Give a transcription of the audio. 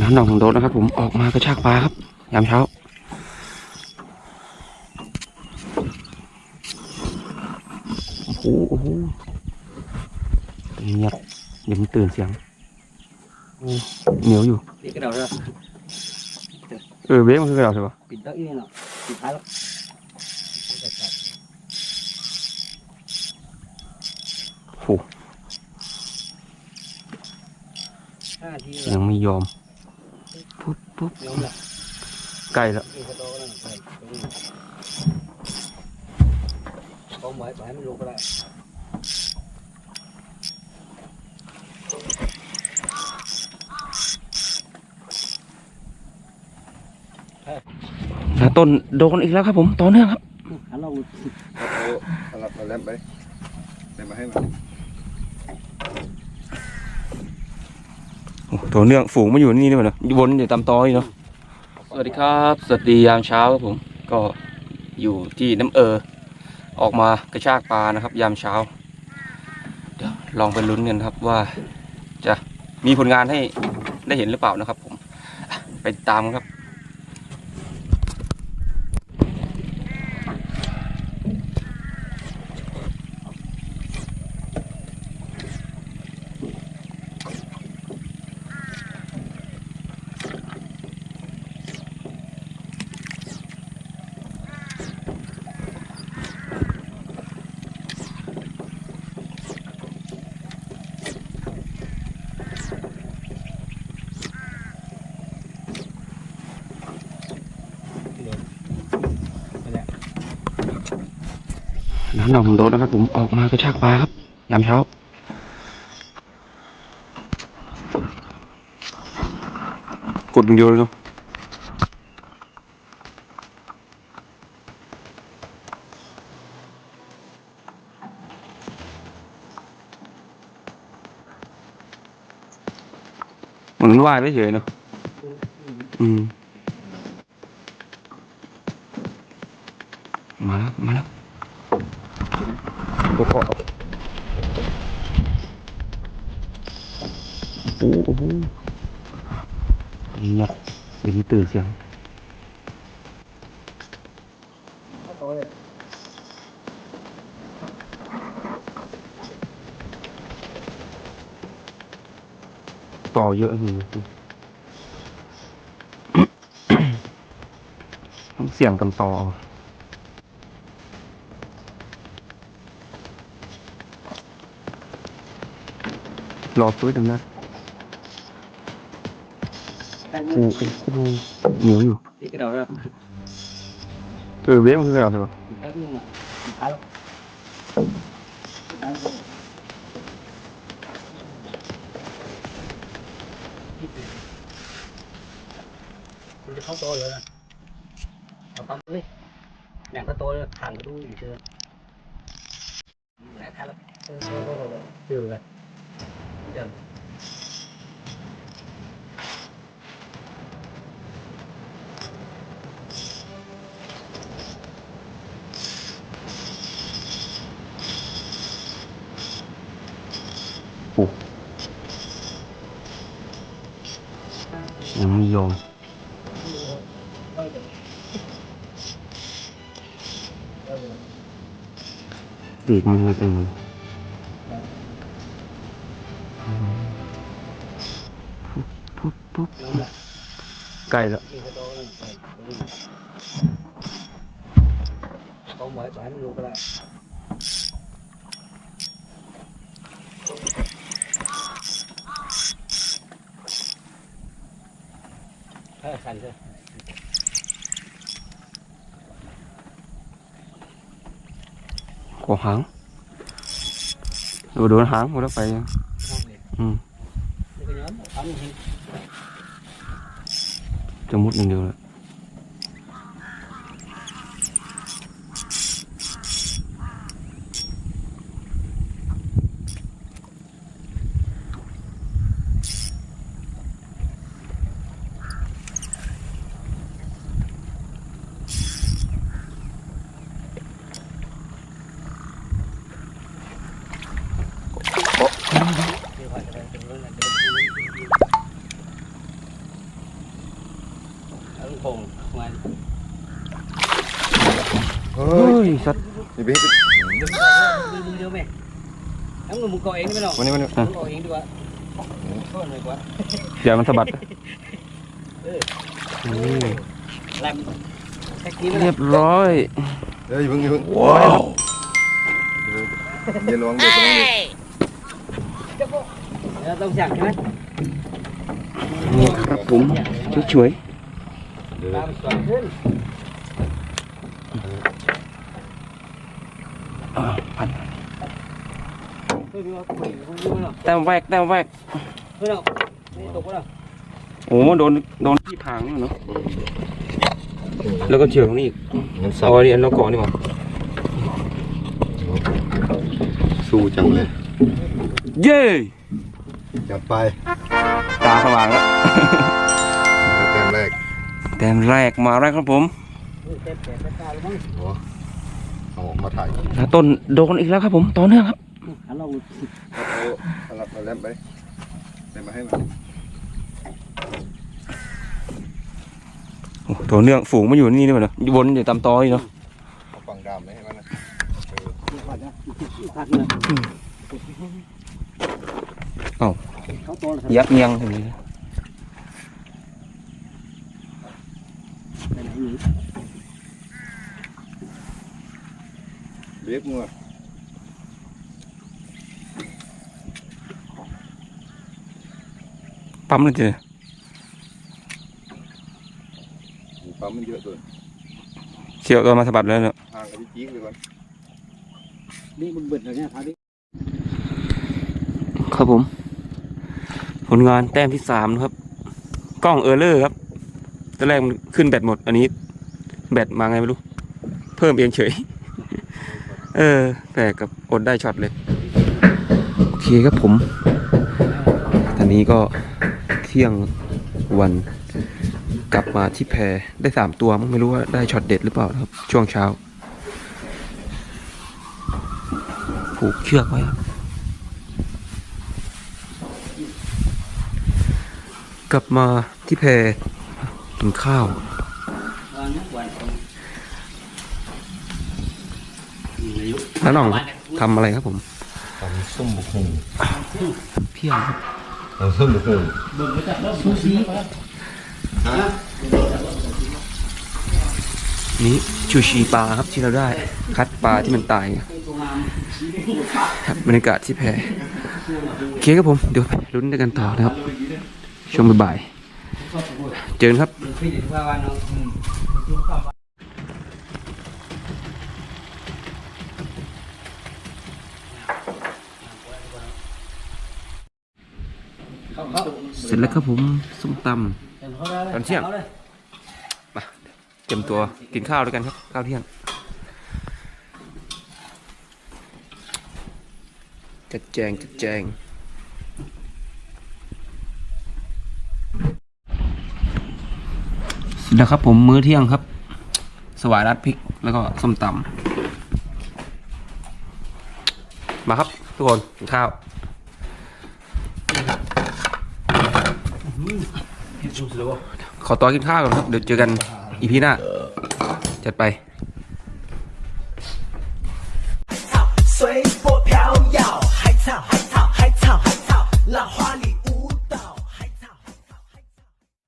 น้ำหนองของโดดนะครับ ผมออกมากระชากปลาครับยามเช้าโอ้โหโอ้โหเงียบเดี๋ยวมันตื่นเสียงโอ้เหนียวอยู่ đi cái đầu ra เออเบ๊กมันคือกระดาษใช่ปะ pin đất như nào pin thái lắm โอ้โห ha chi ยั là งไม่ยอม ปุ๊บปุ๊บ nhóm là ใกล้แล้ว đi cái to đó là thầy đúng rồi con bảy bảy mới luôn cái đây นาต้นโดนอีกแล้วครับผมต่อเนื่องครับ hắn lâu เอาเอาเอาแลมไปแลมมาให้มันโอ้ ตัวเนื่องฝูงมาอยู่นี่นี่เนาะวนอยู่ตามตออยเนาะสวัสดีครับ สวัสดียามเช้าครับผมก็อยู่ที่น้ำเออ ออกมากระชากปลานะครับ ยามเช้า เดี๋ยวลองไปลุ้นกันครับว่า จะมีผลงานให้ได้เห็นหรือเปล่านะครับ ผมไปตามกันครับ น้ำหนองของโดดนะครับผมออกมากระชากปลาครับยามเช้ากดอย่างเดียวเลยเนาะเหมือนว่ายไปเฉยเนาะอืม มาแล้ว มาแล้ว ตัวเกาะโอ้โหเงียบเดี๋ยวมันตื่นเสียงต่อเยอะอยู่ต้องเสี่ยงกันต่อ รอซื้อตรงนั้น đang โอ้โหเหนียวอยู่ đi cái đầu ra เออเบ๊มันคือกระดาษใช่ปะ pin đất như nào pin thái lắm Mình không tôi rồi nè เอาปั๊มดิแหน่งก็โตเลยผ่านก็ดูอยู่เชื่อแหน่งแล้วเออเออเออเออ เชื่อเลยเดี๋ย ปุ๊บปุ๊บ Đúng rồi. ใกล้แล้ว Đi cái tô lên. Đúng rồi. Con bảy bảy mới luôn cái đây. Thế là thành chưa? กวหางดูดูหางหมดแล้วไปยัง Ngon liền. อืม Đi cái nhóm ấm thì จะมุดอย่าง เดียวาะเองดีกว่าโทษเลยกว่าเดี๋ยวมันสะบัดแรมแท็กซี่ไม่เรียบร้อย เฮ้ยพึ่งพึ่งว้าวเดี๋ยวลองเดี๋ยวลองเดี๋ยวเราต้องจับใช่ไหมนี่ครับผมช่วยตามสวนขึ้นๆอ่าพันเฮ้ย พี่ว่าคุยกับคุณยูไหมเนาะแต้มแวกแต้มแวกเฮ้ยเนาะนี่ตกปะเนาะโอ้โดนโดนที่พางนี่เนาะแล้วก็เฉียวตรงนี้อีกมันสับเอาอันนี้อันเราเกาะนี่หว่าสู้จังเลย เย้จัดไป ตาสว่างแล้วแต้มแรกแต้มแรกมาแรกครับผม อ้เอาออกมาถ่ายแล้วต้นโดนอีกแล้วครับผมต่อเนื่องครับฮัลโหลเอาเอาเอาแลมไปแลมมาให้มันโอ้ต่อเนื่องฝูงมาอยู่นี่ด้วยเนาะวนอยู่ตามตออยู่เนาะเอาฝั่งดำให้มันนะพักนะพักนะเอ้าเขาโตแล้วยักเงียงอย่างนี้ ไปไหนอยู่ เบียบมัว ปั๊มเลยเจอ ปั๊มมันเยอะเกิน เฉียวตัวมาสะบัดแล้วเนาะ ห่างกันที่จี๊กเลยก่อนนี่มึงเบิดแล้วเนี่ยพาดิครับผม ผลงานแต้มที่สามนะครับ กล้องเออร์เลอร์ครับตอนแรกมันขึ้นแบตหมด อันนี้ แบตมาไงไม่รู้ เพิ่มเองเฉย เออแปลกกับอดได้ช็อตเลย โอเคครับผม ตอนนี้ก็เที่ยงวันกลับมาที่แพได้สามตัวมั้งไม่รู้ว่าได้ช็อตเด็ดหรือเปล่าครับ ช่วงเช้า ผูกเชือกไว้ครับกลับมาที่แพกินข้าว วันนะวัน แล้วน้องทำอะไรครับผมทำส้มบุกหงเพี้ยนครับทำส้มบุกหงซูชินี่ชูชีปลาครับที่เราได้ คัดปลาที่มันตายครับบรรยากาศที่แพโอเคครับผม เดี๋ยวไปลุ้นด้วยกันต่อนะครับ ช่วงบ่ายๆเจอกันครับ เดี๋ยวว่าวันเนาะเขาเขาเสร็จแล้วครับผมส้มตตอนเที่ยงำมาเตรียมตัวกินข้าวด้วยกันครับข้าวเที่ยงจัดแจงจัดแจงเสร็จแล้วครับผมมื้อเที่ยงครับ สวายรัดพริกแล้วก็ส้มตำมาครับ ทุกคนกินข้าว ขอตัวกินข้าวก่อนครับ เดี๋ยวเจอกันอีพีหน้า จัดไป